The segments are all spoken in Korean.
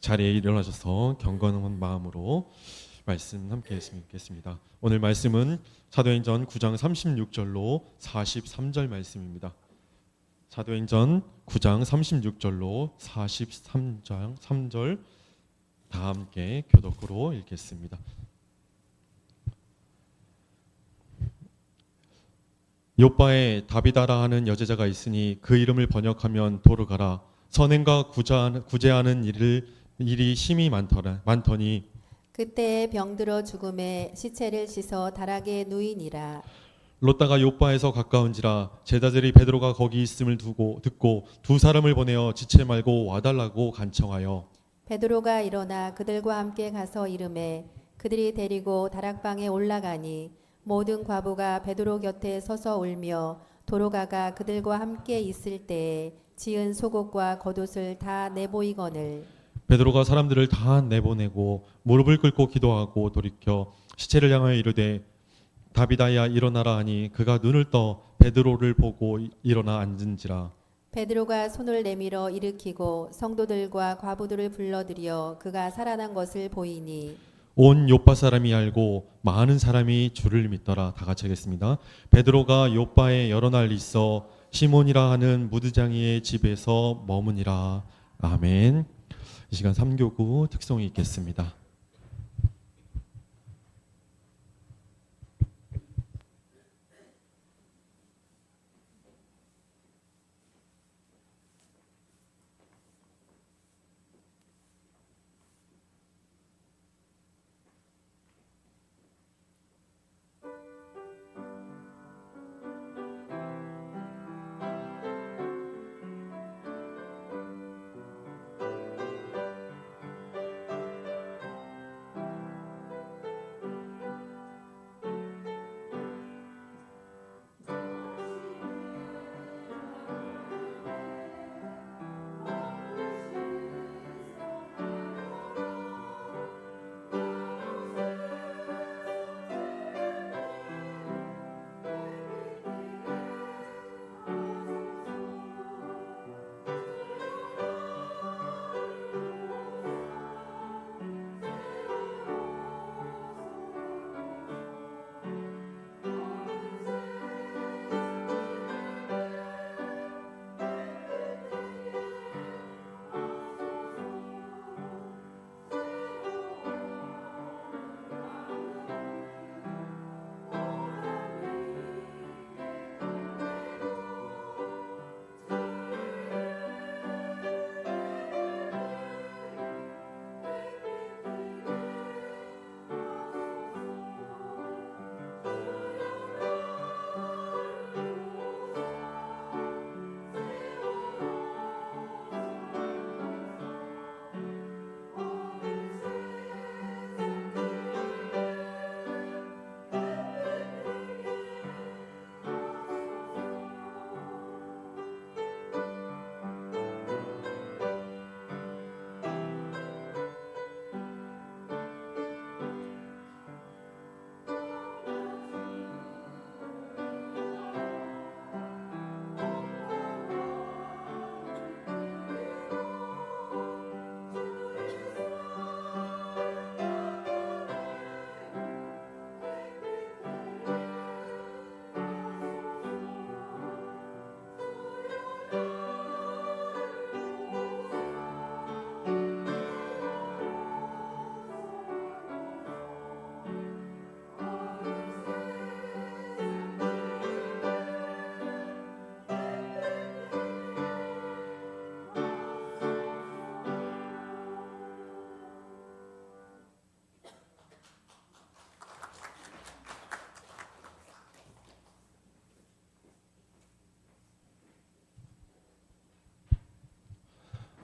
자리에 일어나셔서 경건한 마음으로 말씀 함께 했으면 좋겠습니다. 오늘 말씀은 사도행전 9장 36절로 43절 말씀입니다. 사도행전 9장 36절로 43장 3절 다 함께 교독으로 읽겠습니다. 요바에 다비다라 하는 여제자가 있으니 그 이름을 번역하면 도르가라 선행과 구자- 구제하는 일을 일이 심히 많더라 많더니 그때 병들어 죽음에 시체를 씻어 다락에 누이니라. 롯다가 요바에서 가까운지라 제자들이 베드로가 거기 있음을 두고 듣고 두 사람을 보내어 지체 말고 와달라고 간청하여 베드로가 일어나 그들과 함께 가서 이름에 그들이 데리고 다락방에 올라가니 모든 과부가 베드로 곁에 서서 울며 도로가가 그들과 함께 있을 때에 지은 속옷과 겉옷을 다 내보이거늘 베드로가 사람들을 다 내보내고 무릎을 꿇고 기도하고 돌이켜 시체를 향하여 이르되 다비다야 일어나라 하니 그가 눈을 떠 베드로를 보고 일어나 앉은지라 베드로가 손을 내밀어 일으키고 성도들과 과부들을 불러들여 그가 살아난 것을 보이니 온 요파 사람이 알고 많은 사람이 주를 믿더라 다 같이 하겠습니다. 베드로가 요파에 여러 날 있어 시몬이라 하는 무드장이의 집에서 머무니라 아멘. 이 시간 3교구 특송이 있겠습니다.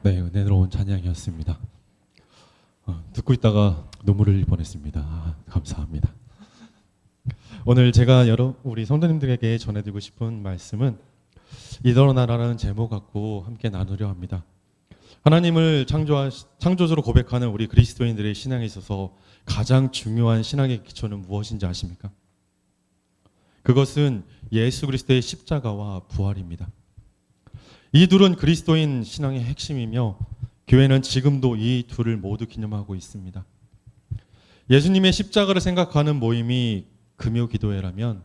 네, 은혜로운 찬양이었습니다. 어, 듣고 있다가 눈물을 흘릴 뻔했습니다. 아, 감사합니다. 오늘 제가 여러 우리 성도님들에게 전해드리고 싶은 말씀은 이더나라는 제목 갖고 함께 나누려 합니다. 하나님을 창조 창조주로 고백하는 우리 그리스도인들의 신앙에 있어서 가장 중요한 신앙의 기초는 무엇인지 아십니까? 그것은 예수 그리스도의 십자가와 부활입니다. 이 둘은 그리스도인 신앙의 핵심이며 교회는 지금도 이 둘을 모두 기념하고 있습니다. 예수님의 십자가를 생각하는 모임이 금요 기도회라면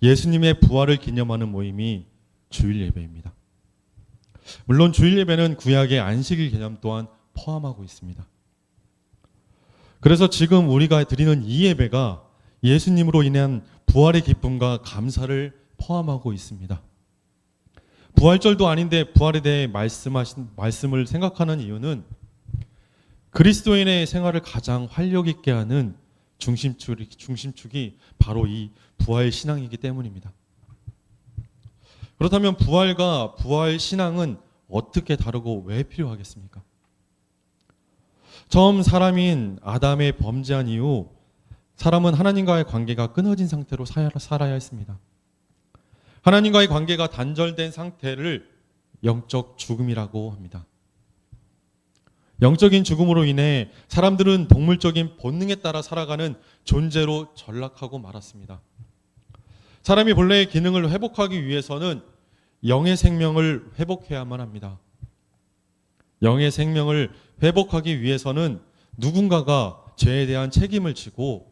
예수님의 부활을 기념하는 모임이 주일 예배입니다. 물론 주일 예배는 구약의 안식일 개념 또한 포함하고 있습니다. 그래서 지금 우리가 드리는 이 예배가 예수님으로 인한 부활의 기쁨과 감사를 포함하고 있습니다. 부활절도 아닌데 부활에 대해 말씀하신 말씀을 생각하는 이유는 그리스도인의 생활을 가장 활력 있게 하는 중심축이, 중심축이 바로 이 부활 신앙이기 때문입니다. 그렇다면 부활과 부활 신앙은 어떻게 다르고 왜 필요하겠습니까? 처음 사람인 아담의 범죄한 이후 사람은 하나님과의 관계가 끊어진 상태로 사- 살아야 했습니다. 하나님과의 관계가 단절된 상태를 영적 죽음이라고 합니다. 영적인 죽음으로 인해 사람들은 동물적인 본능에 따라 살아가는 존재로 전락하고 말았습니다. 사람이 본래의 기능을 회복하기 위해서는 영의 생명을 회복해야만 합니다. 영의 생명을 회복하기 위해서는 누군가가 죄에 대한 책임을 지고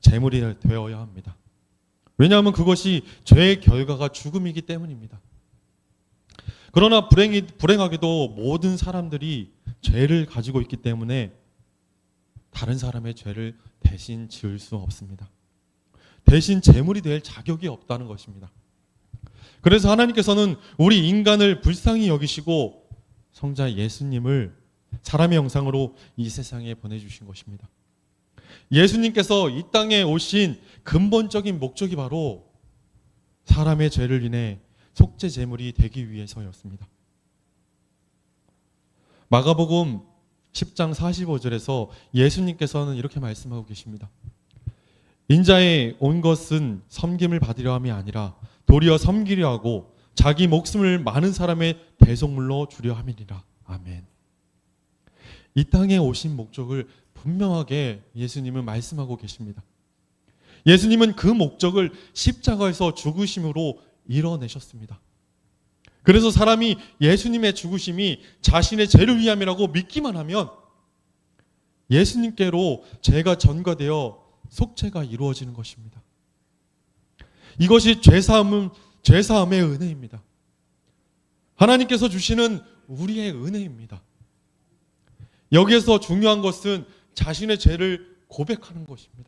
재물이 되어야 합니다. 왜냐하면 그것이 죄의 결과가 죽음이기 때문입니다. 그러나 불행이, 불행하게도 모든 사람들이 죄를 가지고 있기 때문에 다른 사람의 죄를 대신 지을 수 없습니다. 대신 재물이 될 자격이 없다는 것입니다. 그래서 하나님께서는 우리 인간을 불쌍히 여기시고 성자 예수님을 사람의 형상으로 이 세상에 보내주신 것입니다. 예수님께서 이 땅에 오신 근본적인 목적이 바로 사람의 죄를 인해 속죄 제물이 되기 위해서였습니다. 마가복음 10장 45절에서 예수님께서는 이렇게 말씀하고 계십니다. 인자에 온 것은 섬김을 받으려 함이 아니라 도리어 섬기려 하고 자기 목숨을 많은 사람의 대속물로 주려 함이니라. 아멘. 이 땅에 오신 목적을 분명하게 예수님은 말씀하고 계십니다. 예수님은 그 목적을 십자가에서 죽으심으로 이뤄내셨습니다. 그래서 사람이 예수님의 죽으심이 자신의 죄를 위함이라고 믿기만 하면 예수님께로 죄가 전가되어 속죄가 이루어지는 것입니다. 이것이 죄사함은 죄사함의 은혜입니다. 하나님께서 주시는 우리의 은혜입니다. 여기에서 중요한 것은 자신의 죄를 고백하는 것입니다.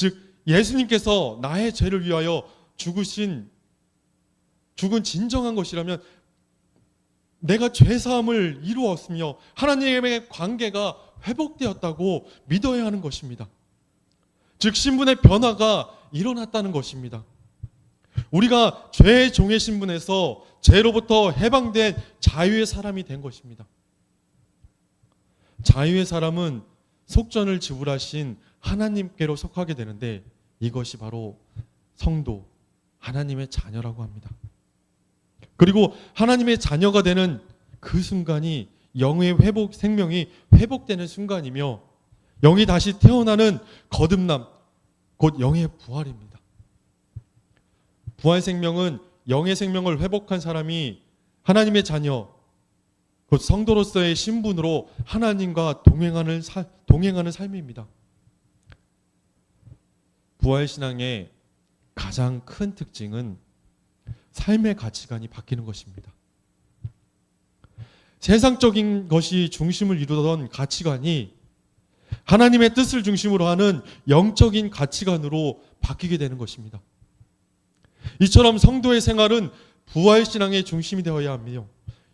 즉 예수님께서 나의 죄를 위하여 죽으신 죽은 진정한 것이라면 내가 죄 사함을 이루었으며 하나님의 관계가 회복되었다고 믿어야 하는 것입니다. 즉 신분의 변화가 일어났다는 것입니다. 우리가 죄의 종의 신분에서 죄로부터 해방된 자유의 사람이 된 것입니다. 자유의 사람은 속전을 지불하신 하나님께로 속하게 되는데 이것이 바로 성도, 하나님의 자녀라고 합니다. 그리고 하나님의 자녀가 되는 그 순간이 영의 회복, 생명이 회복되는 순간이며 영이 다시 태어나는 거듭남, 곧 영의 부활입니다. 부활 생명은 영의 생명을 회복한 사람이 하나님의 자녀, 곧 성도로서의 신분으로 하나님과 동행하는, 사- 동행하는 삶입니다. 부활 신앙의 가장 큰 특징은 삶의 가치관이 바뀌는 것입니다. 세상적인 것이 중심을 이루던 가치관이 하나님의 뜻을 중심으로 하는 영적인 가치관으로 바뀌게 되는 것입니다. 이처럼 성도의 생활은 부활 신앙의 중심이 되어야 하며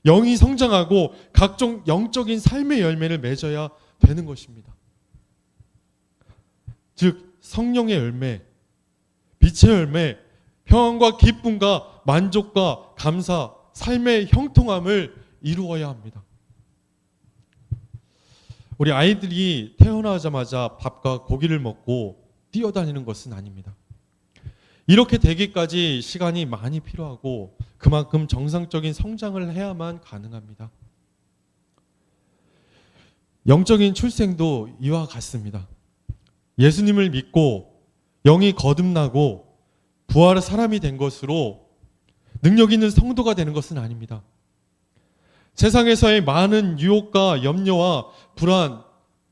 영이 성장하고 각종 영적인 삶의 열매를 맺어야 되는 것입니다. 즉 성령의 열매, 빛의 열매, 평안과 기쁨과 만족과 감사, 삶의 형통함을 이루어야 합니다. 우리 아이들이 태어나자마자 밥과 고기를 먹고 뛰어다니는 것은 아닙니다. 이렇게 되기까지 시간이 많이 필요하고 그만큼 정상적인 성장을 해야만 가능합니다. 영적인 출생도 이와 같습니다. 예수님을 믿고 영이 거듭나고 부활의 사람이 된 것으로 능력 있는 성도가 되는 것은 아닙니다. 세상에서의 많은 유혹과 염려와 불안,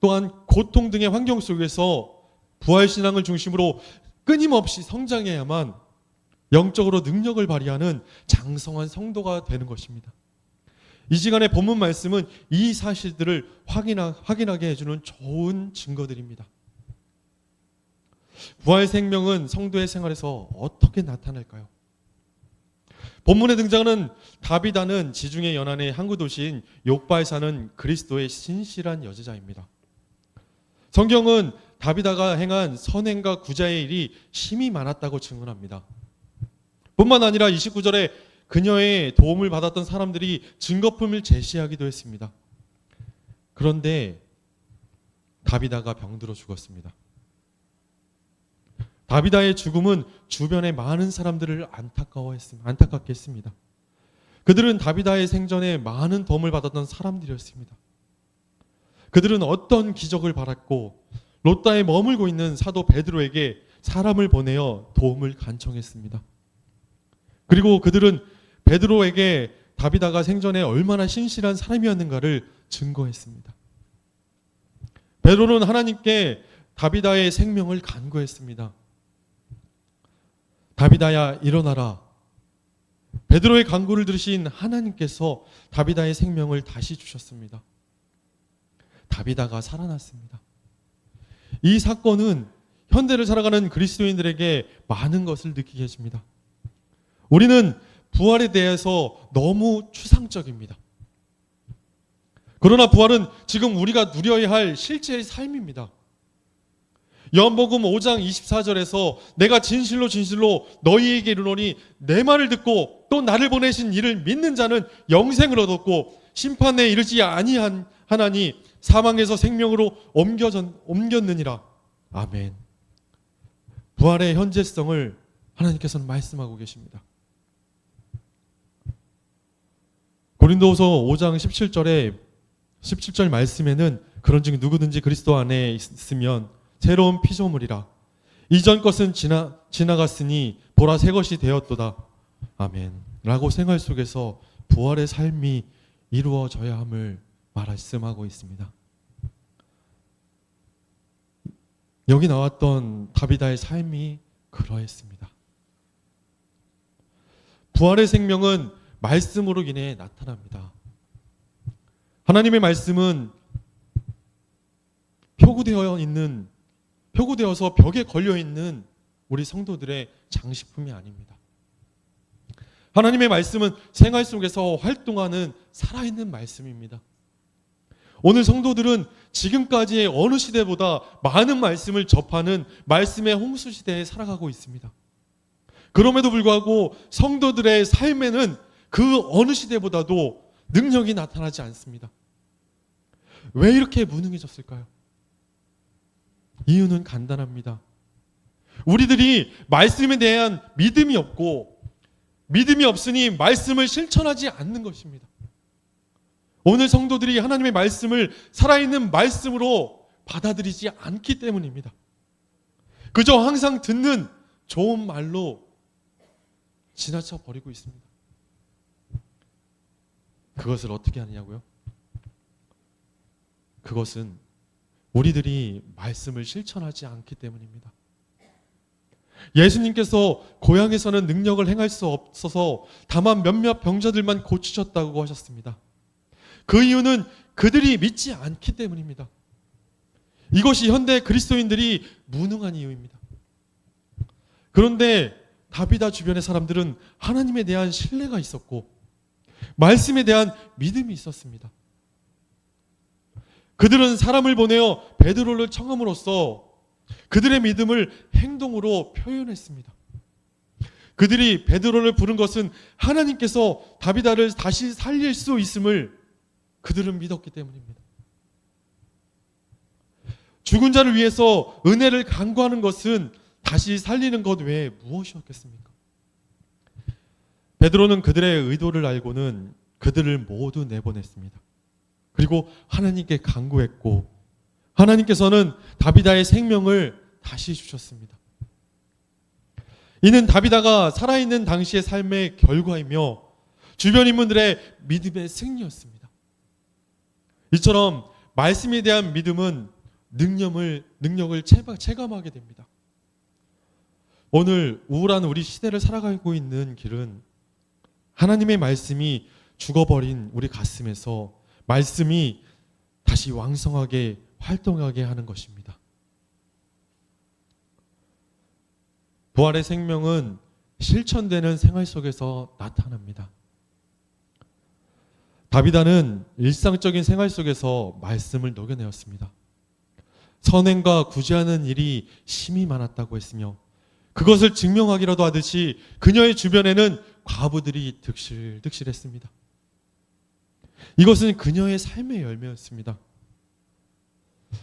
또한 고통 등의 환경 속에서 부활 신앙을 중심으로 끊임없이 성장해야만 영적으로 능력을 발휘하는 장성한 성도가 되는 것입니다. 이 시간의 본문 말씀은 이 사실들을 확인하, 확인하게 해주는 좋은 증거들입니다. 부활 생명은 성도의 생활에서 어떻게 나타날까요? 본문에 등장하는 다비다는 지중해 연안의 항구 도시인 욕바에 사는 그리스도의 신실한 여제자입니다. 성경은 다비다가 행한 선행과 구자의 일이 심히 많았다고 증언합니다. 뿐만 아니라 29절에 그녀의 도움을 받았던 사람들이 증거품을 제시하기도 했습니다. 그런데 다비다가 병들어 죽었습니다. 다비다의 죽음은 주변의 많은 사람들을 안타까워했습니다. 안타깝게 했습니다. 그들은 다비다의 생전에 많은 도움을 받았던 사람들이었습니다. 그들은 어떤 기적을 바랐고 롯다에 머물고 있는 사도 베드로에게 사람을 보내어 도움을 간청했습니다. 그리고 그들은 베드로에게 다비다가 생전에 얼마나 신실한 사람이었는가를 증거했습니다. 베드로는 하나님께 다비다의 생명을 간구했습니다. 다비다야 일어나라. 베드로의 간구를 들으신 하나님께서 다비다의 생명을 다시 주셨습니다. 다비다가 살아났습니다. 이 사건은 현대를 살아가는 그리스도인들에게 많은 것을 느끼게 해줍니다. 우리는 부활에 대해서 너무 추상적입니다. 그러나 부활은 지금 우리가 누려야 할 실제의 삶입니다. 요한복음 5장 24절에서 내가 진실로 진실로 너희에게 이르노니 내 말을 듣고 또 나를 보내신 이를 믿는 자는 영생을 얻었고 심판에 이르지 아니한 하나니 사망에서 생명으로 옮겨전, 옮겼느니라. 아멘. 부활의 현재성을 하나님께서는 말씀하고 계십니다. 고린도후서 5장 17절에 17절 말씀에는 그런 즉 누구든지 그리스도 안에 있으면 새로운 피조물이라 이전 것은 지나 지나갔으니 보라 새 것이 되었도다. 아멘 라고 생활 속에서 부활의 삶이 이루어져야 함을 말씀하고 있습니다. 여기 나왔던 다비다의 삶이 그러했습니다. 부활의 생명은 말씀으로 인해 나타납니다. 하나님의 말씀은 표구되어 있는 표구되어서 벽에 걸려 있는 우리 성도들의 장식품이 아닙니다. 하나님의 말씀은 생활 속에서 활동하는 살아있는 말씀입니다. 오늘 성도들은 지금까지의 어느 시대보다 많은 말씀을 접하는 말씀의 홍수 시대에 살아가고 있습니다. 그럼에도 불구하고 성도들의 삶에는 그 어느 시대보다도 능력이 나타나지 않습니다. 왜 이렇게 무능해졌을까요? 이유는 간단합니다. 우리들이 말씀에 대한 믿음이 없고 믿음이 없으니 말씀을 실천하지 않는 것입니다. 오늘 성도들이 하나님의 말씀을 살아있는 말씀으로 받아들이지 않기 때문입니다. 그저 항상 듣는 좋은 말로 지나쳐 버리고 있습니다. 그것을 어떻게 하느냐고요? 그것은 우리들이 말씀을 실천하지 않기 때문입니다. 예수님께서 고향에서는 능력을 행할 수 없어서 다만 몇몇 병자들만 고치셨다고 하셨습니다. 그 이유는 그들이 믿지 않기 때문입니다. 이것이 현대 그리스도인들이 무능한 이유입니다. 그런데 다비다 주변의 사람들은 하나님에 대한 신뢰가 있었고 말씀에 대한 믿음이 있었습니다. 그들은 사람을 보내어 베드로를 청함으로써 그들의 믿음을 행동으로 표현했습니다. 그들이 베드로를 부른 것은 하나님께서 다비다를 다시 살릴 수 있음을 그들은 믿었기 때문입니다. 죽은 자를 위해서 은혜를 간구하는 것은 다시 살리는 것 외에 무엇이었겠습니까? 베드로는 그들의 의도를 알고는 그들을 모두 내보냈습니다. 그리고 하나님께 간구했고 하나님께서는 다비다의 생명을 다시 주셨습니다. 이는 다비다가 살아있는 당시의 삶의 결과이며 주변 인물들의 믿음의 승리였습니다. 이처럼 말씀에 대한 믿음은 능력을 능력을 체감하게 됩니다. 오늘 우울한 우리 시대를 살아가고 있는 길은 하나님의 말씀이 죽어버린 우리 가슴에서 말씀이 다시 왕성하게 활동하게 하는 것입니다. 부활의 생명은 실천되는 생활 속에서 나타납니다. 다비다는 일상적인 생활 속에서 말씀을 녹여내었습니다. 선행과 구제하는 일이 심히 많았다고 했으며 그것을 증명하기라도 하듯이 그녀의 주변에는 과부들이 득실득실했습니다. 이것은 그녀의 삶의 열매였습니다.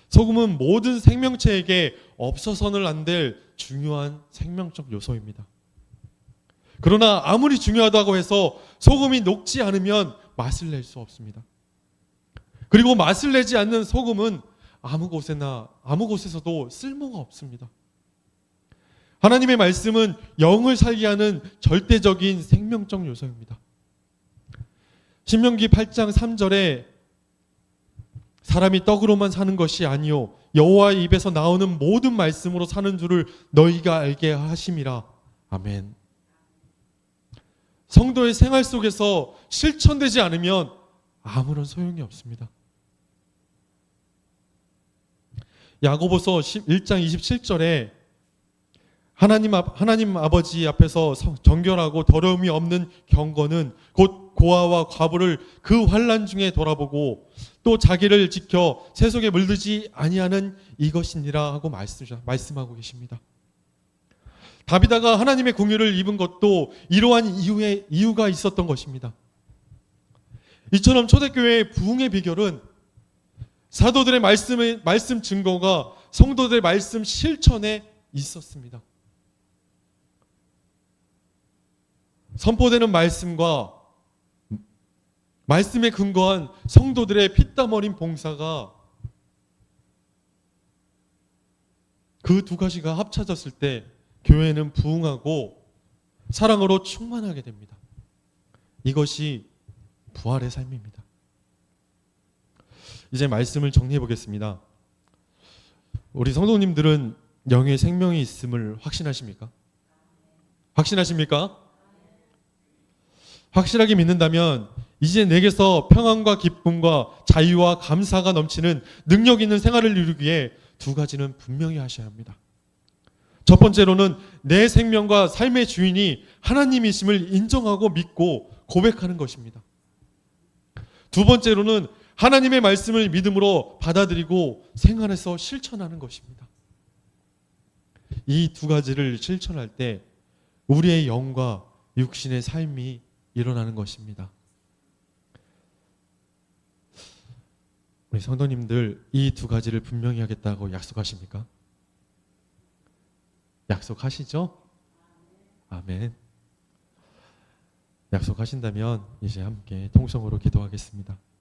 소금은 모든 생명체에게 없어서는 안 될 중요한 생명적 요소입니다. 그러나 아무리 중요하다고 해서 소금이 녹지 않으면 맛을 낼 수 없습니다. 그리고 맛을 내지 않는 소금은 아무 곳에나 아무 곳에서도 쓸모가 없습니다. 하나님의 말씀은 영을 살게 하는 절대적인 생명적 요소입니다. 신명기 8장 3절에 사람이 떡으로만 사는 것이 아니요 여호와의 입에서 나오는 모든 말씀으로 사는 줄을 너희가 알게 하심이라. 아멘. 성도의 생활 속에서 실천되지 않으면 아무런 소용이 없습니다. 야고보서 1장 27절에 하나님 앞 하나님 아버지 앞에서 성- 정결하고 더러움이 없는 경건은 곧 고아와 과부를 그 환란 중에 돌아보고 또 자기를 지켜 세속에 물들지 아니하는 이것이니라 하고 말씀, 말씀하고 계십니다. 다비다가 하나님의 공유를 입은 것도 이러한 이유의 이유가 있었던 것입니다. 이처럼 초대교회의 부흥의 비결은 사도들의 말씀의 말씀 증거가 성도들의 말씀 실천에 있었습니다. 선포되는 말씀과 말씀에 근거한 성도들의 피땀 어린 봉사가 그 두 가지가 합쳐졌을 때 교회는 부흥하고 사랑으로 충만하게 됩니다. 이것이 부활의 삶입니다. 이제 말씀을 정리해 보겠습니다. 우리 성도님들은 영의 생명이 있음을 확신하십니까? 확신하십니까? 확실하게 믿는다면 이제 내게서 평안과 기쁨과 자유와 감사가 넘치는 능력 있는 생활을 이루기 위해 두 가지는 분명히 하셔야 합니다. 첫 번째로는 내 생명과 삶의 주인이 하나님이심을 인정하고 믿고 고백하는 것입니다. 두 번째로는 하나님의 말씀을 믿음으로 받아들이고 생활에서 실천하는 것입니다. 이 두 가지를 실천할 때 우리의 영과 육신의 삶이 일어나는 것입니다. 우리 성도님들 이 두 가지를 분명히 하겠다고 약속하십니까? 약속하시죠? 아멘. 약속하신다면 이제 함께 통성으로 기도하겠습니다.